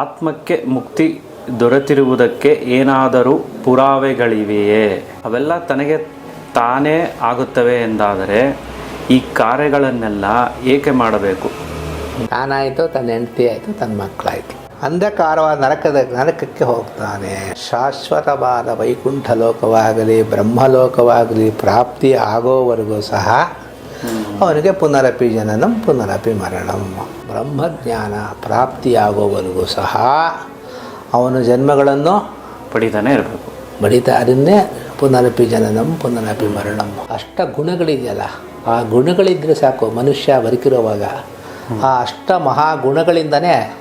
ಆತ್ಮಕ್ಕೆ ಮುಕ್ತಿ ದೊರೆತಿರುವುದಕ್ಕೆ ಏನಾದರೂ ಪುರಾವೆಗಳಿವೆಯೇ? ಅವೆಲ್ಲ ತನಗೆ ತಾನೇ ಆಗುತ್ತವೆ ಎಂದಾದರೆ ಈ ಕಾರ್ಯಗಳನ್ನೆಲ್ಲ ಏಕೆ ಮಾಡಬೇಕು? ತಾನಾಯಿತು, ತನ್ನ ಹೆಂಡತಿ ಆಯಿತು ತನ್ನ ಮಕ್ಕಳಾಯಿತು. ಅಂಧಕಾರವಾದ ನರಕದ ನರಕಕ್ಕೆ ಹೋಗ್ತಾನೆ. ಶಾಶ್ವತವಾದ ವೈಕುಂಠ ಲೋಕವಾಗಲಿ ಬ್ರಹ್ಮಲೋಕವಾಗಲಿ ಪ್ರಾಪ್ತಿ ಆಗೋವರೆಗೂ ಸಹ ಅವನಿಗೆ ಪುನರಪಿ ಜನನಂ ಪುನರಪಿ ಮರಣಂ. ಬ್ರಹ್ಮಜ್ಞಾನ ಪ್ರಾಪ್ತಿಯಾಗೋವರೆಗೂ ಸಹ ಅವನು ಜನ್ಮಗಳನ್ನು ಪಡಿತಾನೆ ಇರಬೇಕು. ಬಡಿತಾರನ್ನೇ ಪುನರಪಿ ಜನನಂ ಪುನರಪಿ ಮರಣಂ. ಅಷ್ಟ ಗುಣಗಳಿದೆಯಲ್ಲ ಆ ಗುಣಗಳಿದ್ದರೆ ಸಾಕು ಮನುಷ್ಯ ಬದುಕಿರುವಾಗ. ಆ ಅಷ್ಟ ಮಹಾಗುಣಗಳಿಂದನೇ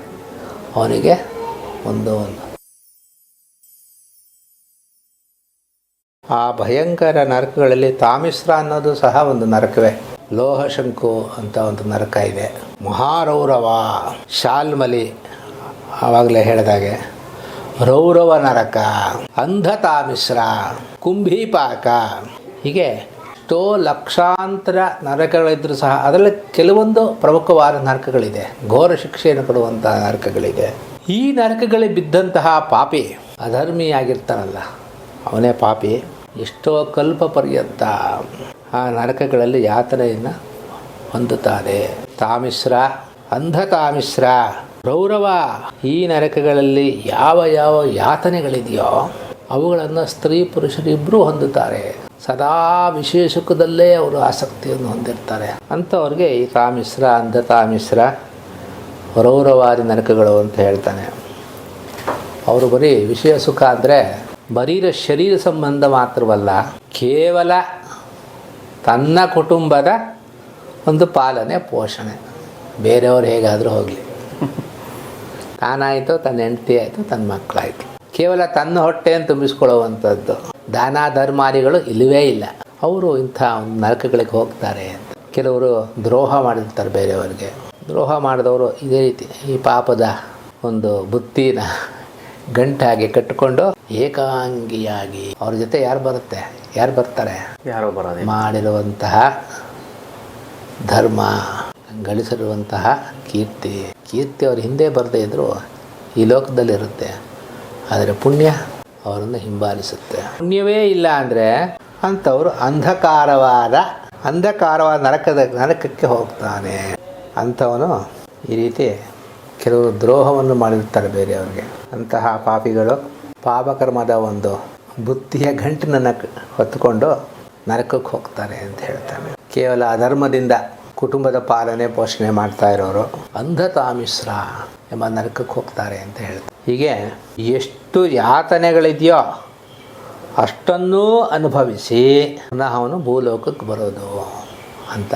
ಅವನಿಗೆ ಒಂದು ಒಂದು ಆ ಭಯಂಕರ ನರಕಗಳಲ್ಲಿ ತಾಮಿಸ್ರ ಅನ್ನೋದು ಸಹ ಒಂದು ನರಕವೇ. ಲೋಹಶಂಕು ಅಂತ ಒಂದು ನರಕ ಇದೆ. ಮಹಾರೌರವ, ಶಾಲ್ಮಲಿ ಆವಾಗಲೇ ಹೇಳಿದಾಗೆ. ರೌರವ ನರಕ ಅಂಧತಾ ಮಿಶ್ರ ಕುಂಭೀಪಾಕ. ಹೀಗೆ ಎಷ್ಟೋ ಲಕ್ಷಾಂತರ ನರಕಗಳಿದ್ದರೂ ಸಹ ಅದರಲ್ಲಿ ಕೆಲವೊಂದು ಪ್ರಮುಖವಾದ ನರಕಗಳಿದೆ. ಘೋರ ಶಿಕ್ಷೆಯನ್ನು ಕೊಡುವಂತಹ ನರಕಗಳಿದೆ. ಈ ನರಕಗಳಿಗೆ ಬಿದ್ದಂತಹ ಪಾಪಿ ಅಧರ್ಮಿಯಾಗಿರ್ತಾನಲ್ಲ, ಅವನೇ ಪಾಪಿ. ಎಷ್ಟೋ ಕಲ್ಪ ಪರ್ಯಂತ ಆ ನರಕಗಳಲ್ಲಿ ಯಾತನೆಯನ್ನು ಹೊಂದುತ್ತಾನೆ ತಾಮಿಶ್ರ ಅಂಧತಾಮಿಶ್ರ ರೌರವ ಈ ನರಕಗಳಲ್ಲಿ ಯಾವ ಯಾವ ಯಾತನೆಗಳಿದೆಯೋ ಅವುಗಳನ್ನು ಸ್ತ್ರೀ ಪುರುಷರಿಬ್ಬರೂ ಹೊಂದುತ್ತಾರೆ. ಸದಾ ವಿಶೇಷಕದಲ್ಲೇ ಅವರು ಆಸಕ್ತಿಯನ್ನು ಹೊಂದಿರ್ತಾರೆ. ಅಂಥವ್ರಿಗೆ ಈ ತಾಮಿಶ್ರ ಅಂಧತಾಮಿಶ್ರ ರೌರವಾದಿ ನರಕಗಳು ಅಂತ ಹೇಳ್ತಾನೆ. ಅವರು ಬರೀ ವಿಷಯ ಸುಖ ಅಂದರೆ ಬರೀರ ಶರೀರ ಸಂಬಂಧ ಮಾತ್ರವಲ್ಲ, ಕೇವಲ ತನ್ನ ಕುಟುಂಬದ ಒಂದು ಪಾಲನೆ, ಪೋಷಣೆ. ಬೇರೆಯವರು ಹೇಗಾದರೂ ಹೋಗಲಿ. ತಾನಾಯಿತು, ತನ್ನ ಹೆಂಡತಿ ಆಯಿತು, ತನ್ನ ಮಕ್ಕಳಾಯಿತು. ಕೇವಲ ತನ್ನ ಹೊಟ್ಟೆಯನ್ನು ತುಂಬಿಸ್ಕೊಳ್ಳುವಂಥದ್ದು. ದಾನ ಧರ್ಮಾರಿಗಳು ಇಲ್ಲವೇ ಇಲ್ಲ. ಅವರು ಇಂಥ ಒಂದು ನರಕಗಳಿಗೆ ಹೋಗ್ತಾರೆ ಅಂತ. ಕೆಲವರು ದ್ರೋಹ ಮಾಡಿರ್ತಾರೆ ಬೇರೆಯವ್ರಿಗೆ. ದ್ರೋಹ ಮಾಡಿದವರು ಇದೇ ರೀತಿ, ಈ ಪಾಪದ ಒಂದು ಬುತ್ತಿನ ಗಂಟಾಗಿ ಕಟ್ಟಿಕೊಂಡು ಏಕಾಂಗಿಯಾಗಿ ಅವ್ರ ಜೊತೆ ಯಾರು ಬರುತ್ತೆ? ಯಾರು ಬರ್ತಾರೆ? ಯಾರು ಬರೋದು ಮಾಡಿರುವಂತಹ ಧರ್ಮ ಗಳಿಸಿರುವಂತಹ ಕೀರ್ತಿ. ಕೀರ್ತಿ ಅವ್ರ ಹಿಂದೆ ಬರದೇ ಇದ್ದರೂ ಈ ಲೋಕದಲ್ಲಿರುತ್ತೆ. ಆದರೆ ಪುಣ್ಯ ಅವರನ್ನು ಹಿಂಬಾಲಿಸುತ್ತೆ. ಪುಣ್ಯವೇ ಇಲ್ಲ ಅಂದರೆ ಅಂಥವರು ಅಂಧಕಾರವಾದ ಅಂಧಕಾರವಾದ ನರಕದ ನರಕಕ್ಕೆ ಹೋಗ್ತಾನೆ. ಅಂಥವನು ಈ ರೀತಿ ಕೆಲವರು ದ್ರೋಹವನ್ನು ಮಾಡಿರ್ತಾರೆ ಬೇರೆಯವ್ರಿಗೆ. ಅಂತಹ ಪಾಪಿಗಳು ಪಾಪಕರ್ಮದ ಒಂದು ಬುತ್ತಿಯ ಗಂಟಿನನ್ನು ಹೊತ್ತುಕೊಂಡು ನರಕಕ್ಕೆ ಹೋಗ್ತಾರೆ ಅಂತ ಹೇಳ್ತಾನೆ. ಕೇವಲ ಅಧರ್ಮದಿಂದ ಕುಟುಂಬದ ಪಾಲನೆ ಪೋಷಣೆ ಮಾಡ್ತಾ ಇರೋರು ಅಂಧತಾಮಿಶ್ರ ಎಂಬ ನರಕಕ್ಕೆ ಹೋಗ್ತಾರೆ ಅಂತ ಹೇಳ್ತಾರೆ ಹೀಗೆ ಎಷ್ಟು ಯಾತನೆಗಳಿದೆಯೋ ಅಷ್ಟನ್ನೂ ಅನುಭವಿಸಿ ಪುನಃ ಅವನು ಭೂಲೋಕಕ್ಕೆ ಬರೋದು ಅಂತ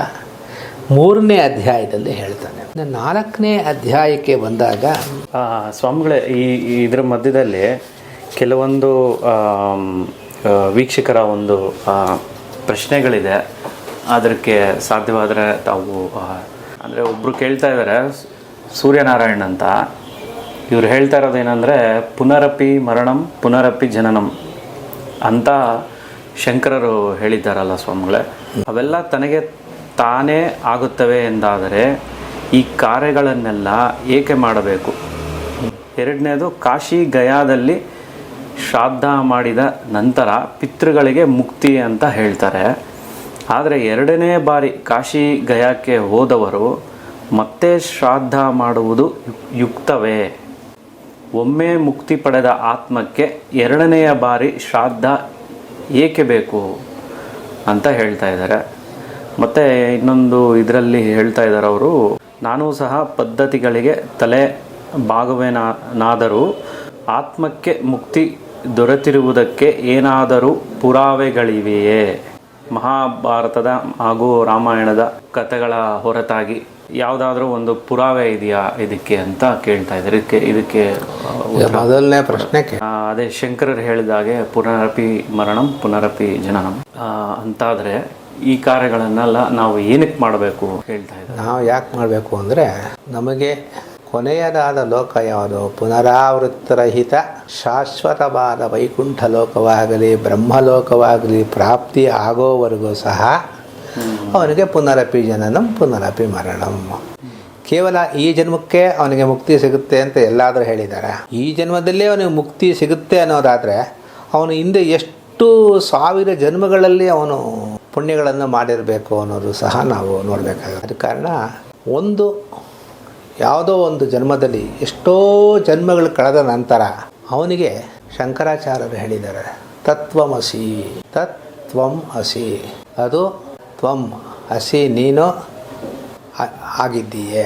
ಮೂರನೇ ಅಧ್ಯಾಯದಲ್ಲಿ ಹೇಳ್ತಾನೆ. ನಾಲ್ಕನೇ ಅಧ್ಯಾಯಕ್ಕೆ ಬಂದಾಗ ಸ್ವಾಮಿಗಳೇ ಈ ಇದ್ರ ಮಧ್ಯದಲ್ಲಿ ಕೆಲವೊಂದು ವೀಕ್ಷಕರ ಒಂದು ಪ್ರಶ್ನೆಗಳಿದೆ. ಅದಕ್ಕೆ ಸಾಧ್ಯವಾದರೆ ತಾವು ಅಂದರೆ ಒಬ್ಬರು ಕೇಳ್ತಾ ಇದ್ದಾರೆ ಸೂರ್ಯನಾರಾಯಣ್ ಅಂತ. ಇವ್ರು ಹೇಳ್ತಾ ಇರೋದೇನೆಂದರೆ ಪುನರಪಿ ಮರಣಂ, ಪುನರಪಿ ಜನನಂ ಅಂತ ಶಂಕರರು ಹೇಳಿದ್ದಾರಲ್ಲ ಸ್ವಾಮಿಗಳೇ. ಅವೆಲ್ಲ ತನಗೆ ತಾನೇ ಆಗುತ್ತವೆ ಎಂದಾದರೆ, ಈ ಕಾರ್ಯಗಳನ್ನೆಲ್ಲ ಏಕೆ ಮಾಡಬೇಕು? ಎರಡನೇದು, ಕಾಶಿ ಗಯಾದಲ್ಲಿ ಶ್ರಾದ್ದ ಮಾಡಿದ ನಂತರ ಪಿತೃಗಳಿಗೆ ಮುಕ್ತಿ ಅಂತ ಹೇಳ್ತಾರೆ. ಆದರೆ ಎರಡನೇ ಬಾರಿ ಕಾಶಿ ಗಯಾಕ್ಕೆ ಹೋದವರು ಮತ್ತೆ ಶ್ರಾದ್ದ ಮಾಡುವುದು ಯುಕ್ತವೇ? ಒಮ್ಮೆ ಮುಕ್ತಿ ಪಡೆದ ಆತ್ಮಕ್ಕೆ ಎರಡನೆಯ ಬಾರಿ ಶ್ರಾದ್ದ ಏಕೆ ಬೇಕು ಅಂತ ಹೇಳ್ತಾ ಇದ್ದಾರೆ. ಮತ್ತು ಇನ್ನೊಂದು ಇದರಲ್ಲಿ ಹೇಳ್ತಾ ಇದ್ದಾರೆ ಅವರು, ನಾನು ಸಹ ಪದ್ಧತಿಗಳಿಗೆ ತಲೆ ಭಾಗವೇನಾದರೂ ಆತ್ಮಕ್ಕೆ ಮುಕ್ತಿ ದೊರೆತಿರುವುದಕ್ಕೆ ಏನಾದರೂ ಪುರಾವೆಗಳಿವೆಯೇ? ಮಹಾಭಾರತದ ಹಾಗೂ ರಾಮಾಯಣದ ಕಥೆಗಳ ಹೊರತಾಗಿ ಯಾವುದಾದ್ರೂ ಒಂದು ಪುರಾವೆ ಇದೆಯಾ ಇದಕ್ಕೆ ಅಂತ ಕೇಳ್ತಾ ಇದ್ದಾರೆ. ಇದಕ್ಕೆ ಇದಕ್ಕೆ ಮೊದಲನೇ ಪ್ರಶ್ನೆ ಅದೇ ಶಂಕರರು ಹೇಳಿದಾಗೆ ಪುನರಪಿ ಮರಣಂ ಪುನರಪಿ ಜನನಂ. ಅಂತಾದ್ರೆ ಈ ಕಾರ್ಯಗಳನ್ನೆಲ್ಲ ನಾವು ಏನಕ್ಕೆ ಮಾಡಬೇಕು? ಹೇಳ್ತಾ ಇದ್ದಾರೆ. ನಾವು ಯಾಕೆ ಮಾಡಬೇಕು ಅಂದರೆ ನಮಗೆ ಕೊನೆಯದಾದ ಲೋಕ ಯಾವುದು? ಪುನರಾವೃತ್ತರಹಿತ ಶಾಶ್ವತವಾದ ವೈಕುಂಠ ಲೋಕವಾಗಲಿ ಬ್ರಹ್ಮಲೋಕವಾಗಲಿ ಪ್ರಾಪ್ತಿ ಆಗೋವರೆಗೂ ಸಹ ಅವನಿಗೆ ಪುನರಪಿ ಜನನಂ ಪುನರಪಿ ಮರಣಂ. ಕೇವಲ ಈ ಜನ್ಮಕ್ಕೆ ಅವನಿಗೆ ಮುಕ್ತಿ ಸಿಗುತ್ತೆ ಅಂತ ಎಲ್ಲಾದರೂ ಹೇಳಿದ್ದಾರೆ ಈ ಜನ್ಮದಲ್ಲೇ ಅವನಿಗೆ ಮುಕ್ತಿ ಸಿಗುತ್ತೆ ಅನ್ನೋದಾದರೆ ಅವನು ಹಿಂದೆ ಎಷ್ಟು ಸಾವಿರ ಜನ್ಮಗಳಲ್ಲಿ ಅವನು ಪುಣ್ಯಗಳನ್ನು ಮಾಡಿರಬೇಕು ಅನ್ನೋದು ಸಹ ನಾವು ನೋಡಬೇಕಾಗುತ್ತೆ. ಅದ ಕಾರಣ ಒಂದು ಯಾವುದೋ ಒಂದು ಜನ್ಮದಲ್ಲಿ ಎಷ್ಟೋ ಜನ್ಮಗಳು ಕಳೆದ ನಂತರ ಅವನಿಗೆ ಶಂಕರಾಚಾರ್ಯರು ಹೇಳಿದ್ದಾರೆ ತತ್ವಮಸಿ ತತ್ವಂ ಅಸಿ ಅದು ತ್ವಂ ಅಸಿ ನೀನು ಆಗಿದ್ದೀಯೆ.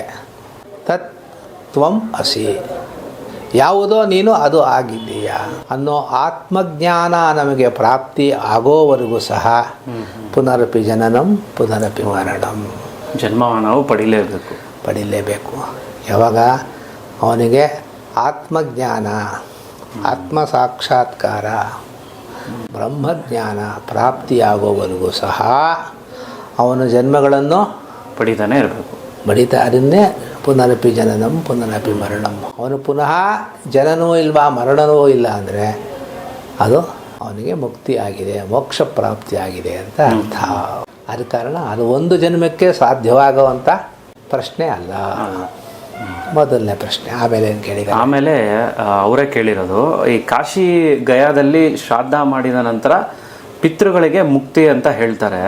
ತತ್ ತ್ವಂ ಅಸಿ ಯಾವುದೋ ನೀನು ಅದು ಆಗಿದ್ದೀಯ. ಅನ್ನೋ ಆತ್ಮಜ್ಞಾನ ನಮಗೆ ಪ್ರಾಪ್ತಿ ಆಗೋವರೆಗೂ ಸಹ ಪುನರಪಿ ಜನನಂ ಪುನರಪಿ ಮರಣಂ. ಜನ್ಮವನ್ನು ನಾವು ಪಡಿಲೇಬೇಕು. ಪಡಿಲೇಬೇಕು. ಯಾವಾಗ? ಅವನಿಗೆ ಆತ್ಮಜ್ಞಾನ ಆತ್ಮ ಸಾಕ್ಷಾತ್ಕಾರ ಬ್ರಹ್ಮಜ್ಞಾನ ಪ್ರಾಪ್ತಿಯಾಗೋವರೆಗೂ ಸಹ ಅವನ ಜನ್ಮಗಳನ್ನು ಪಡಿತಾನೆ ಇರಬೇಕು. ಬಡಿತಾ ಅದನ್ನೇ ಪುನರಪಿ ಜನನಂ ಪುನರಪಿ ಮರಣಂ. ಅವನು ಪುನಃ ಜನನೂ ಇಲ್ವಾ ಮರಣವೂ ಇಲ್ಲ ಅಂದರೆ ಅದು ಅವನಿಗೆ ಮುಕ್ತಿ ಆಗಿದೆ ಮೋಕ್ಷ ಪ್ರಾಪ್ತಿ ಆಗಿದೆ ಅಂತ ಅರ್ಥ. ಅದ ಕಾರಣ ಅದು ಒಂದು ಜನ್ಮಕ್ಕೆ ಸಾಧ್ಯವಾಗುವಂಥ ಪ್ರಶ್ನೆ ಅಲ್ಲ. ಮೊದಲನೇ ಪ್ರಶ್ನೆ ಆಮೇಲೆ ಏನು ಕೇಳಿ ಆಮೇಲೆ ಅವರೇ ಕೇಳಿರೋದು ಈ ಕಾಶಿ ಗಯಾದಲ್ಲಿ ಶ್ರಾದ್ದ ಮಾಡಿದ ನಂತರ ಪಿತೃಗಳಿಗೆ ಮುಕ್ತಿ ಅಂತ ಹೇಳ್ತಾರೆ.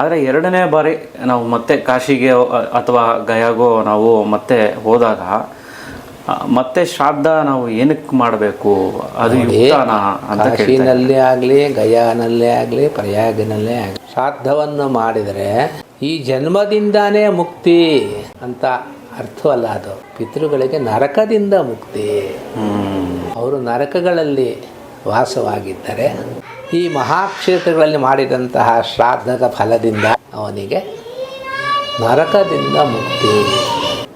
ಆದರೆ ಎರಡನೇ ಬಾರಿ ನಾವು ಮತ್ತೆ ಕಾಶಿಗೆ ಅಥವಾ ಗಯಾಗೋ ನಾವು ಮತ್ತೆ ಹೋದಾಗ ಮತ್ತೆ ಶ್ರಾದ್ದ ನಾವು ಏನಕ್ಕೆ ಮಾಡಬೇಕು? ಅದು ಕಾಶಿನಲ್ಲೇ ಆಗಲಿ ಗಯಾನಲ್ಲೇ ಆಗಲಿ ಪ್ರಯಾಗಿನಲ್ಲೇ ಆಗಲಿ ಶ್ರಾದ್ದವನ್ನು ಮಾಡಿದರೆ ಈ ಜನ್ಮದಿಂದಾನೇ ಮುಕ್ತಿ ಅಂತ ಅರ್ಥವಲ್ಲ ಅದು. ಪಿತೃಗಳಿಗೆ ನರಕದಿಂದ ಮುಕ್ತಿ. ಅವರು ನರಕಗಳಲ್ಲಿ ವಾಸವಾಗಿದ್ದರೆ ಈ ಮಹಾಕ್ಷೇತ್ರಗಳಲ್ಲಿ ಮಾಡಿದಂತಹ ಶ್ರಾದ್ದದ ಫಲದಿಂದ ಅವನಿಗೆ ನರಕದಿಂದ ಮುಕ್ತಿ.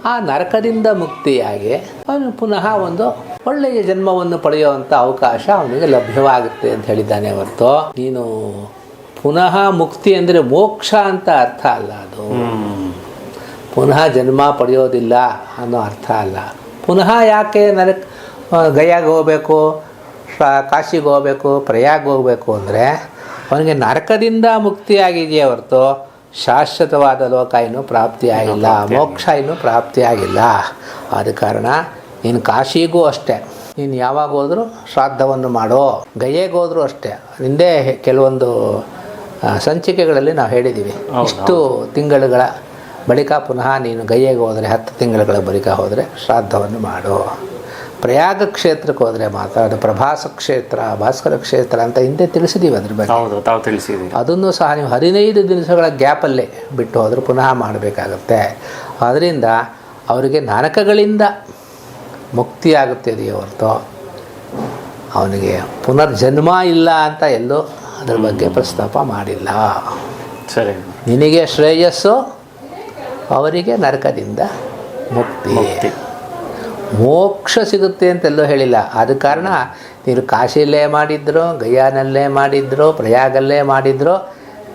ಆ ನರಕದಿಂದ ಮುಕ್ತಿಯಾಗಿ ಅವನು ಪುನಃ ಒಂದು ಒಳ್ಳೆಯ ಜನ್ಮವನ್ನು ಪಡೆಯುವಂಥ ಅವಕಾಶ ಅವನಿಗೆ ಲಭ್ಯವಾಗುತ್ತೆ ಅಂತ ಹೇಳಿದ್ದಾನೆ ಹೊರತು. ನೀನು ಪುನಃ ಮುಕ್ತಿ ಅಂದರೆ ಮೋಕ್ಷ ಅಂತ ಅರ್ಥ ಅಲ್ಲ ಅದು. ಪುನಃ ಜನ್ಮ ಪಡೆಯೋದಿಲ್ಲ ಅನ್ನೋ ಅರ್ಥ ಅಲ್ಲ. ಪುನಃ ಯಾಕೆ ನನಗೆ ಗಯಾಗೆ ಹೋಗಬೇಕು ಕಾಶಿಗೆ ಹೋಗಬೇಕು ಪ್ರಯಾಗ ಹೋಗಬೇಕು ಅಂದರೆ ಅವನಿಗೆ ನರಕದಿಂದ ಮುಕ್ತಿಯಾಗಿದೆಯೇ ಹೊರತು ಶಾಶ್ವತವಾದ ಲೋಕ ಇನ್ನೂ ಪ್ರಾಪ್ತಿಯಾಗಿಲ್ಲ ಮೋಕ್ಷ ಇನ್ನೂ ಪ್ರಾಪ್ತಿಯಾಗಿಲ್ಲ ಆದ ಕಾರಣ ನೀನು ಕಾಶಿಗೂ ಅಷ್ಟೇ. ನೀನು ಯಾವಾಗ ಹೋದರೂ ಶ್ರಾದ್ದವನ್ನು ಮಾಡೋ. ಗಯೆಗೆ ಹೋದರೂ ಅಷ್ಟೇ. ಹಿಂದೆ ಕೆಲವೊಂದು ಸಂಚಿಕೆಗಳಲ್ಲಿ ನಾವು ಹೇಳಿದ್ದೀವಿ. ಇಷ್ಟು ತಿಂಗಳುಗಳ ಬಳಿಕ ಪುನಃ ನೀನು ಗಯ್ಯಗೆ ಹೋದರೆ ಹತ್ತು ತಿಂಗಳುಗಳ ಬಳಿಕ ಹೋದರೆ ಶ್ರಾದ್ದವನ್ನು ಮಾಡು. ಪ್ರಯಾಗ ಕ್ಷೇತ್ರಕ್ಕೆ ಹೋದರೆ ಮಾತ್ರ ಅದು ಪ್ರಭಾಸ ಕ್ಷೇತ್ರ ಭಾಸ್ಕರ ಕ್ಷೇತ್ರ ಅಂತ ಹಿಂದೆ ತಿಳಿಸಿದ್ದೀವಿ ಅದ್ರ ಬಗ್ಗೆ. ಹೌದು ತಾವು ತಿಳಿಸಿದ್ದೀವಿ ಅದನ್ನು ಸಹ ನೀವು ಹದಿನೈದು ದಿವಸಗಳ ಗ್ಯಾಪಲ್ಲೇ ಬಿಟ್ಟು ಹೋದರೆ ಪುನಃ ಮಾಡಬೇಕಾಗತ್ತೆ. ಅದರಿಂದ ಅವರಿಗೆ ನಾನಕಗಳಿಂದ ಮುಕ್ತಿಯಾಗುತ್ತಿದೆಯೇ ಹೊರತು ಅವನಿಗೆ ಪುನರ್ಜನ್ಮ ಇಲ್ಲ ಅಂತ ಎಲ್ಲೂ ಅದ್ರ ಬಗ್ಗೆ ಪ್ರಸ್ತಾಪ ಮಾಡಿಲ್ಲ. ಸರಿ. ನಿನಗೆ ಶ್ರೇಯಸ್ಸು ಅವರಿಗೆ ನರಕದಿಂದ ಮುಕ್ತಿ. ಮೋಕ್ಷ ಸಿಗುತ್ತೆ ಅಂತೆಲ್ಲೋ ಹೇಳಿಲ್ಲ. ಆದ ಕಾರಣ ನೀನು ಕಾಶಿಯಲ್ಲೇ ಮಾಡಿದ್ರು ಗಯಾನಲ್ಲೇ ಮಾಡಿದ್ರು ಪ್ರಯಾಗಲ್ಲೇ ಮಾಡಿದ್ರು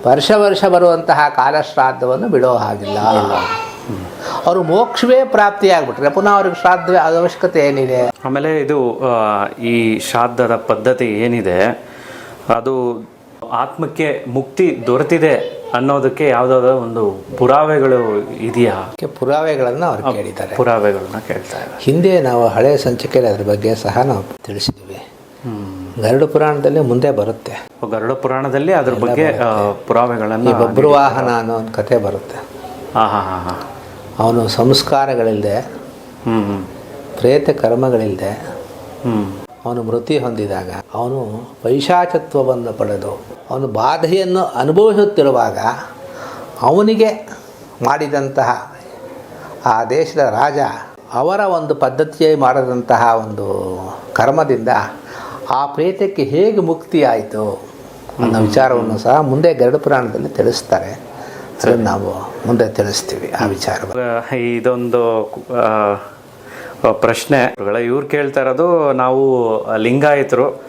ವರ್ಷ ವರ್ಷ ಬರುವಂತಹ ಕಾಲಶ್ರಾದ್ದವನ್ನು ಬಿಡೋ ಹಾಗಿಲ್ಲ. ಅವರು ಮೋಕ್ಷವೇ ಪ್ರಾಪ್ತಿಯಾಗ್ಬಿಟ್ರೆ. ಪುನಃ ಅವ್ರಿಗೆ ಶ್ರಾದ್ದ ಅವಶ್ಯಕತೆ ಏನಿದೆ? ಆಮೇಲೆ ಇದು ಈ ಶ್ರಾದ್ದದ ಪದ್ಧತಿ ಏನಿದೆ ಅದು ಆತ್ಮಕ್ಕೆ ಮುಕ್ತಿ ದೊರೆತಿದೆ ಅನ್ನೋದಕ್ಕೆ ಯಾವುದಾದ್ರು ಒಂದು ಪುರಾವೆಗಳು ಇದೆಯಾ? ಪುರಾವೆಗಳನ್ನ ಅವ್ರು ಕೇಳಿದ್ದಾರೆ. ಪುರಾವೆಗಳನ್ನ ಕೇಳ್ತಾರೆ ಇದ್ದಾರೆ. ಹಿಂದೆ ನಾವು ಹಳೆಯ ಸಂಚಿಕೆಯಲ್ಲಿ ಅದ್ರ ಬಗ್ಗೆ ಸಹ ನಾವು ತಿಳಿಸಿದ್ದೀವಿ ಹ್ಮ್. ಗರುಡ ಪುರಾಣದಲ್ಲಿ ಮುಂದೆ ಬರುತ್ತೆ. ಗರುಡ ಪುರಾಣದಲ್ಲಿ ಅದ್ರ ಬಗ್ಗೆ ಪುರಾವೆಗಳನ್ನು ಬಬ್ರುವಾಹನ ಅನ್ನೋ ಒಂದು ಕಥೆ ಬರುತ್ತೆ. ಅವನು ಸಂಸ್ಕಾರಗಳಿಲ್ಲದೆ ಪ್ರೇತ ಕರ್ಮಗಳಿಲ್ಲದೆ ಅವನು ಮೃತಿ ಹೊಂದಿದಾಗ, ಅವನು ಪೈಶಾಚತ್ವವನ್ನು ಪಡೆದು, ಅವನು ಬಾಧೆಯನ್ನು ಅನುಭವಿಸುತ್ತಿರುವಾಗ ಅವನಿಗೆ ಮಾಡಿದಂತಹ ಆ ದೇಶದ ರಾಜ ಅವರ ಒಂದು ಪದ್ಧತಿಯೇ ಮಾಡಿದಂತಹ ಒಂದು ಕರ್ಮದಿಂದ ಆ ಪ್ರೇತಕ್ಕೆ ಹೇಗೆ ಮುಕ್ತಿ ಆಯಿತು ಅನ್ನೋ ವಿಚಾರವನ್ನು ಸಹ ಮುಂದೆ ಗರುಡ ಪುರಾಣದಲ್ಲಿ ತಿಳಿಸ್ತಾರೆ. ಅದನ್ನು ನಾವು ಮುಂದೆ ತಿಳಿಸ್ತೀವಿ ಆ ವಿಚಾರ ಇದೊಂದು ಪ್ರಶ್ನೆ. ಇವ್ರು ಕೇಳ್ತಾ ಇರೋದು ನಾವು ಲಿಂಗಾಯತರು.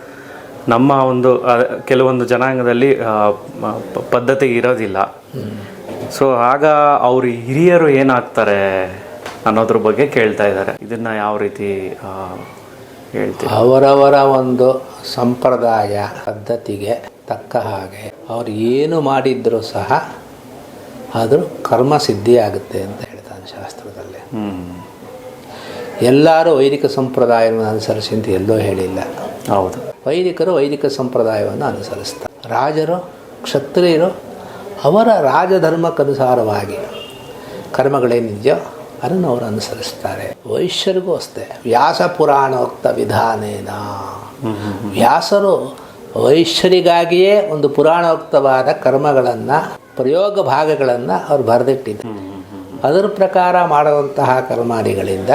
ನಮ್ಮ ಒಂದು ಕೆಲವೊಂದು ಜನಾಂಗದಲ್ಲಿ ಪದ್ಧತಿ ಇರೋದಿಲ್ಲ. ಸೊ ಆಗ ಅವ್ರ ಹಿರಿಯರು ಏನಾಗ್ತಾರೆ ಅನ್ನೋದ್ರ ಬಗ್ಗೆ ಕೇಳ್ತಾ ಇದ್ದಾರೆ. ಇದನ್ನ ಯಾವ ರೀತಿ ಹೇಳ್ತೀವಿ ಅವರವರ ಒಂದು ಸಂಪ್ರದಾಯ ಪದ್ಧತಿಗೆ ತಕ್ಕ ಹಾಗೆ ಅವ್ರು ಏನು ಮಾಡಿದರೂ ಸಹ ಅದು ಕರ್ಮ ಸಿದ್ಧಿಯಾಗುತ್ತೆ ಅಂತ ಹೇಳ್ತಾನೆ ಶಾಸ್ತ್ರದಲ್ಲಿ. ಹ್ಮ್. ಎಲ್ಲರೂ ವೈದಿಕ ಸಂಪ್ರದಾಯವನ್ನು ಅನುಸರಿಸಿ ಅಂತ ಎಲ್ಲೋ ಹೇಳಿಲ್ಲ. ಹೌದು. ವೈದಿಕರು ವೈದಿಕ ಸಂಪ್ರದಾಯವನ್ನು ಅನುಸರಿಸ್ತಾರೆ. ರಾಜರು ಕ್ಷತ್ರಿಯರು ಅವರ ರಾಜಧರ್ಮಕ್ಕನುಸಾರವಾಗಿ ಕರ್ಮಗಳೇನಿದೆಯೋ ಅದನ್ನು ಅವರು ಅನುಸರಿಸ್ತಾರೆ. ವೈಶ್ಯರಿಗೂ ಅಷ್ಟೇ. ವ್ಯಾಸ ಪುರಾಣೋಕ್ತ ವಿಧಾನೇನ. ವ್ಯಾಸರು ವೈಶ್ಯರಿಗಾಗಿಯೇ ಒಂದು ಪುರಾಣೋಕ್ತವಾದ ಕರ್ಮಗಳನ್ನು ಪ್ರಯೋಗ ಭಾಗಗಳನ್ನು ಅವರು ಬರೆದಿಟ್ಟಿದ್ದಾರೆ ಅದರ ಪ್ರಕಾರ ಮಾಡುವಂತಹ ಕರ್ಮಾದಿಗಳಿಂದ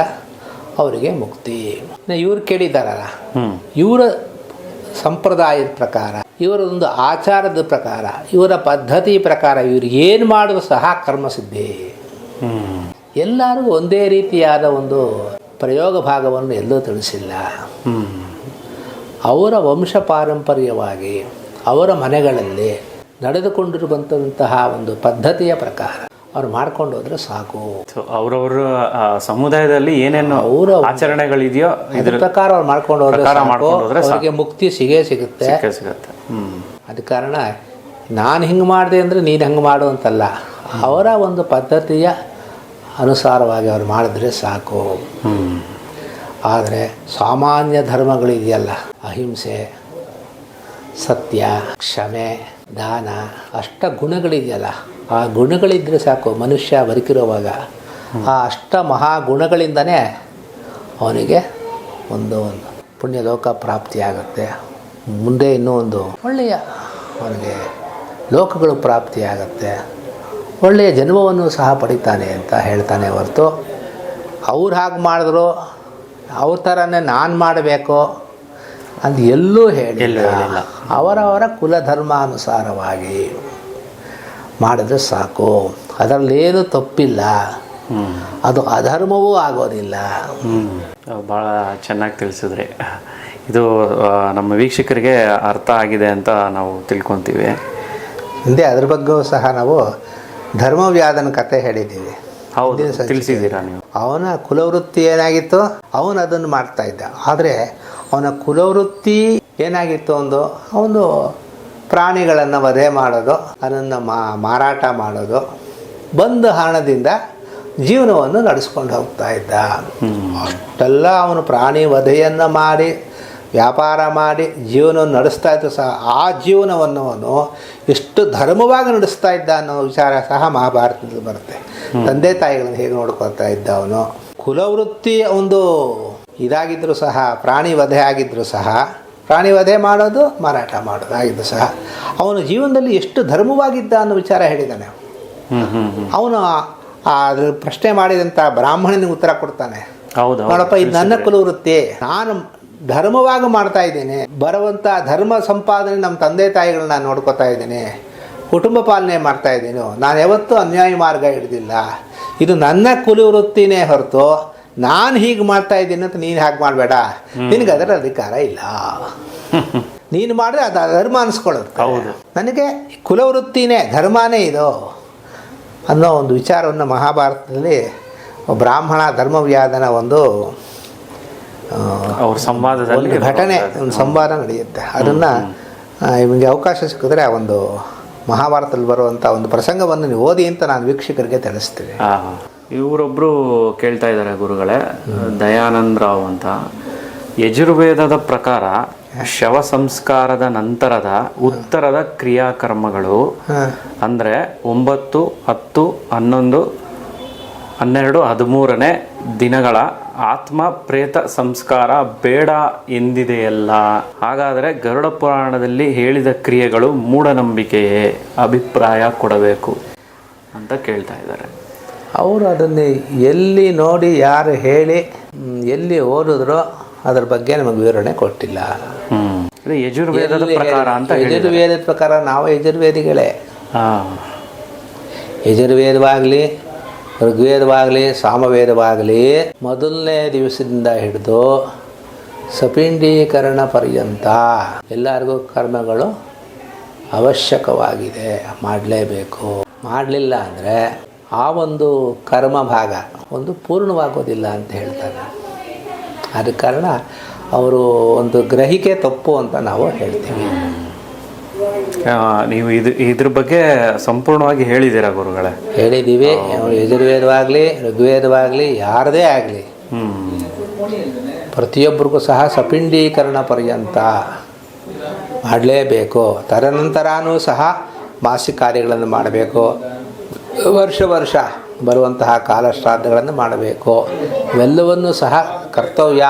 ಅವರಿಗೆ ಮುಕ್ತಿ. ಇವ್ರು ಕೇಳಿದಾರಲ್ಲ ಇವರ ಸಂಪ್ರದಾಯದ ಪ್ರಕಾರ ಇವರ ಒಂದು ಆಚಾರದ ಪ್ರಕಾರ ಇವರ ಪದ್ಧತಿ ಪ್ರಕಾರ ಇವರು ಏನು ಮಾಡುವ ಸಹ ಕರ್ಮಸಿದ್ಧಿ. ಎಲ್ಲರಿಗೂ ಒಂದೇ ರೀತಿಯಾದ ಒಂದು ಪ್ರಯೋಗ ಭಾಗವನ್ನು ಎಲ್ಲೂ ತಿಳಿಸಿಲ್ಲ. ಅವರ ವಂಶ ಪಾರಂಪರ್ಯವಾಗಿ ಅವರ ಮನೆಗಳಲ್ಲಿ ನಡೆದುಕೊಂಡಿರುವಂತಹ ಒಂದು ಪದ್ಧತಿಯ ಪ್ರಕಾರ ಅವ್ರು ಮಾಡ್ಕೊಂಡು ಹೋದ್ರೆ ಸಾಕು. ಅವ್ರವ್ರ ಸಮುದಾಯದಲ್ಲಿ ಏನೇನು ಅವರ ಆಚರಣೆಗಳಿದೆಯೋ ಇದ್ರ ಪ್ರಕಾರ ಅವ್ರು ಮಾಡ್ಕೊಂಡು ಹೋದ್ರೆ ಅವ್ರಿಗೆ ಮುಕ್ತಿ ಸಿಗೇ ಸಿಗುತ್ತೆ. ಸಿಗುತ್ತೆ. ಅದ ಕಾರಣ ನಾನು ಹಿಂಗೆ ಮಾಡಿದೆ ಅಂದರೆ ನೀನು ಹಂಗೆ ಮಾಡು ಅಂತಲ್ಲ. ಅವರ ಒಂದು ಪದ್ಧತಿಯ ಅನುಸಾರವಾಗಿ ಅವ್ರು ಮಾಡಿದ್ರೆ ಸಾಕು. ಆದರೆ ಸಾಮಾನ್ಯ ಧರ್ಮಗಳಿದೆಯಲ್ಲ ಅಹಿಂಸೆ ಸತ್ಯ ಕ್ಷಮೆ ದಾನ ಅಷ್ಟ ಗುಣಗಳಿದೆಯಲ್ಲ ಆ ಗುಣಗಳಿದ್ದರೆ ಸಾಕು. ಮನುಷ್ಯ ಬದುಕಿರುವಾಗ ಆ ಅಷ್ಟ ಮಹಾ ಗುಣಗಳಿಂದನೇ ಅವನಿಗೆ ಒಂದು ಒಂದು ಪುಣ್ಯಲೋಕ ಪ್ರಾಪ್ತಿಯಾಗುತ್ತೆ. ಮುಂದೆ ಇನ್ನೂ ಒಂದು ಒಳ್ಳೆಯ ಅವನಿಗೆ ಲೋಕಗಳು ಪ್ರಾಪ್ತಿಯಾಗುತ್ತೆ. ಒಳ್ಳೆಯ ಜನ್ಮವನ್ನು ಸಹ ಪಡಿತಾನೆ ಅಂತ ಹೇಳ್ತಾನೆ ಹೊರತು ಅವ್ರು ಹಾಗೆ ಮಾಡಿದ್ರು ಅವ್ರ ಥರನೇ ನಾನು ಮಾಡಬೇಕು ಅಂತ ಎಲ್ಲೂ ಹೇಳಿಲ್ಲ. ಅವರವರ ಕುಲಧರ್ಮಾನುಸಾರವಾಗಿ. ಮಾಡಿದ್ರೆ ಸಾಕು. ಅದರಲ್ಲೇನು ತಪ್ಪಿಲ್ಲ. ಅದು ಅಧರ್ಮವೂ ಆಗೋದಿಲ್ಲ. ಹ್ಞೂ ಭಾಳ ಚೆನ್ನಾಗಿ ತಿಳಿಸಿದ್ರಿ. ಇದು ನಮ್ಮ ವೀಕ್ಷಕರಿಗೆ ಅರ್ಥ ಆಗಿದೆ ಅಂತ ನಾವು ತಿಳ್ಕೊತೀವಿ. ಹಿಂದೆ ಅದ್ರ ಬಗ್ಗೆಯೂ ಸಹ ನಾವು ಧರ್ಮವ್ಯಾದನ ಕತೆ ಹೇಳಿದ್ದೀವಿ. ಹೌದು ತಿಳಿಸಿದ್ದೀರಾ ನೀವು? ಅವನ ಕುಲವೃತ್ತಿ ಏನಾಗಿತ್ತು? ಅವನು ಅದನ್ನು ಮಾಡ್ತಾ ಇದ್ದ. ಆದರೆ ಅವನ ಕುಲವೃತ್ತಿ ಏನಾಗಿತ್ತು ಒಂದು ಅವನು ಪ್ರಾಣಿಗಳನ್ನು ವಧೆ ಮಾಡೋದು ಅದನ್ನು ಮಾ ಮಾರಾಟ ಮಾಡೋದು ಬಂದ ಹಣದಿಂದ ಜೀವನವನ್ನು ನಡೆಸ್ಕೊಂಡು ಹೋಗ್ತಾ ಇದ್ದ. ಅಷ್ಟೆಲ್ಲ ಅವನು ಪ್ರಾಣಿ ವಧೆಯನ್ನು ಮಾಡಿ ವ್ಯಾಪಾರ ಮಾಡಿ ಜೀವನವನ್ನು ನಡೆಸ್ತಾ ಇದ್ದು ಸಹ ಆ ಜೀವನವನ್ನು ಅವನು ಎಷ್ಟು ಧರ್ಮವಾಗಿ ನಡೆಸ್ತಾ ಇದ್ದ ಅನ್ನೋ ವಿಚಾರ ಸಹ ಮಹಾಭಾರತದಲ್ಲಿ ಬರುತ್ತೆ. ತಂದೆ ತಾಯಿಗಳನ್ನು ಹೇಗೆ ನೋಡ್ಕೊಳ್ತಾ ಇದ್ದ ಅವನು? ಕುಲವೃತ್ತಿ ಒಂದು ಇದಾಗಿದ್ದರೂ ಸಹ ಪ್ರಾಣಿ ವಧೆ ಆಗಿದ್ದರೂ ಸಹ ಪ್ರಾಣಿ ವಧೆ ಮಾಡೋದು ಮಾರಾಟ ಮಾಡೋದು ಆಗಿದ್ದು ಸಹ. ಅವನ ಜೀವನದಲ್ಲಿ ಎಷ್ಟು ಧರ್ಮವಾಗಿದ್ದ ಅನ್ನೋ ವಿಚಾರ ಹೇಳಿದ್ದಾನೆ ಅವನು. ಅದ್ರ ಪ್ರಶ್ನೆ ಮಾಡಿದಂಥ ಬ್ರಾಹ್ಮಣನಿಗೆ ಉತ್ತರ ಕೊಡ್ತಾನೆ. ಹೌದು ನೋಡಪ್ಪ ಇದು ನನ್ನ ಕುಲವೃತ್ತಿ. ನಾನು ಧರ್ಮವಾಗಿ ಮಾಡ್ತಾ ಇದ್ದೇನೆ. ಬರುವಂಥ ಧರ್ಮ ಸಂಪಾದನೆ ನಮ್ಮ ತಂದೆ ತಾಯಿಗಳನ್ನ ನೋಡ್ಕೋತಾ ಇದ್ದೀನಿ. ಕುಟುಂಬ ಪಾಲನೆ ಮಾಡ್ತಾ ಇದ್ದೀನಿ. ನಾನು ಯಾವತ್ತೂ ಅನ್ಯಾಯ ಮಾರ್ಗ ಹಿಡಿದಿಲ್ಲ. ಇದು ನನ್ನ ಕುಲವೃತ್ತಿನೇ ಹೊರತು ನಾನು ಹೀಗೆ ಮಾಡ್ತಾ ಇದ್ದೀನಿ ಅಂತ ನೀನು ಹಾಗೆ ಮಾಡಬೇಡ? ನಿನಗೆ ಅದರ ಅಧಿಕಾರ ಇಲ್ಲ. ನೀನು ಮಾಡಿದ್ರೆ ಅದು ಧರ್ಮ ಅನಿಸ್ಕೊಳ್ಳೋದು. ಹೌದು. ನನಗೆ ಕುಲವೃತ್ತಿನೇ ಧರ್ಮನೇ ಇದು ಅನ್ನೋ ಒಂದು ವಿಚಾರವನ್ನು ಮಹಾಭಾರತದಲ್ಲಿ ಬ್ರಾಹ್ಮಣ ಧರ್ಮವ್ಯಾದನ ಒಂದು ಅವ್ರ ಸಂವಾದದಲ್ಲಿ ಘಟನೆ ಒಂದು ಸಂವಾದ ನಡೆಯುತ್ತೆ. ಅದನ್ನು ನಿಮಗೆ ಅವಕಾಶ ಸಿಕ್ಕಿದ್ರೆ ಆ ಒಂದು ಮಹಾಭಾರತದಲ್ಲಿ ಬರುವಂಥ ಒಂದು ಪ್ರಸಂಗವನ್ನು ನೀವು ಓದಿ ಅಂತ ನಾನು ವೀಕ್ಷಕರಿಗೆ ತಿಳಿಸ್ತೀನಿ. ಆ, ಇವರೊಬ್ರು ಕೇಳ್ತಾ ಇದ್ದಾರೆ ಗುರುಗಳೇ ದಯಾನಂದ ರಾವ್ ಅಂತ. ಯಜುರ್ವೇದದ ಪ್ರಕಾರ ಶವ ಸಂಸ್ಕಾರದ ನಂತರದ ಉತ್ತರದ ಕ್ರಿಯಾಕರ್ಮಗಳು ಅಂದರೆ ಒಂಬತ್ತು ಹತ್ತು ಹನ್ನೊಂದು ಹನ್ನೆರಡು ಹದಿಮೂರನೇ ದಿನಗಳ ಆತ್ಮ ಪ್ರೇತ ಸಂಸ್ಕಾರ ಬೇಡ ಎಂದಿದೆಯಲ್ಲ. ಹಾಗಾದರೆ ಗರುಡ ಪುರಾಣದಲ್ಲಿ ಹೇಳಿದ ಕ್ರಿಯೆಗಳು ಮೂಢನಂಬಿಕೆಯೇ ಅಭಿಪ್ರಾಯ ಕೊಡಬೇಕು ಅಂತ ಕೇಳ್ತಾ ಇದ್ದಾರೆ. ಅವರು ಅದನ್ನು ಎಲ್ಲಿ ನೋಡಿ ಯಾರು ಹೇಳಿ ಎಲ್ಲಿ ಓದಿದ್ರೋ ಅದ್ರ ಬಗ್ಗೆ ನಮಗೆ ವಿವರಣೆ ಕೊಟ್ಟಿಲ್ಲ. ಯಜುರ್ವೇದದ ಪ್ರಕಾರ ಅಂತ ಯಜುರ್ವೇದದ ಪ್ರಕಾರ ನಾವು ಯಜುರ್ವೇದಿಗಳೇ. ಹಾ. ಯಜುರ್ವೇದವಾಗಲಿ ಋಗ್ವೇದವಾಗಲಿ ಸಾಮವೇದವಾಗಲಿ ಮೊದಲನೇ ದಿವಸದಿಂದ ಹಿಡಿದು ಸಪಿಂಡೀಕರಣ ಪರ್ಯಂತ ಎಲ್ಲರಿಗೂ ಕರ್ಮಗಳು ಅವಶ್ಯಕವಾಗಿದೆ. ಮಾಡಲೇಬೇಕು. ಮಾಡಲಿಲ್ಲ ಅಂದರೆ ಆ ಒಂದು ಕರ್ಮ ಭಾಗ ಒಂದು ಪೂರ್ಣವಾಗೋದಿಲ್ಲ ಅಂತ ಹೇಳ್ತಾರೆ. ಆದ ಕಾರಣ ಅವರು ಒಂದು ಗ್ರಹಿಕೆ ತಪ್ಪು ಅಂತ ನಾವು ಹೇಳ್ತೀವಿ. ನೀವು ಇದು ಇದ್ರ ಬಗ್ಗೆ ಸಂಪೂರ್ಣವಾಗಿ ಹೇಳಿದ್ದೀರಾ ಗುರುಗಳೇ? ಹೇಳಿದ್ದೀವಿ. ಯಜುರ್ವೇದವಾಗಲಿ ಋಗ್ವೇದವಾಗಲಿ ಯಾರದೇ ಆಗಲಿ. ಪ್ರತಿಯೊಬ್ಬರಿಗೂ ಸಹ ಸಪಿಂಡೀಕರಣ ಪರ್ಯಂತ ಮಾಡಲೇಬೇಕು. ತದನಂತರನೂ ಸಹ ಮಾಸಿಕ ಕಾರ್ಯಗಳನ್ನು ಮಾಡಬೇಕು. ವರ್ಷ ವರ್ಷ ಬರುವಂತಹ ಕಾಲಶ್ರಾದ್ದಗಳನ್ನು ಮಾಡಬೇಕು ಇವೆಲ್ಲವನ್ನೂ ಸಹ ಕರ್ತವ್ಯ.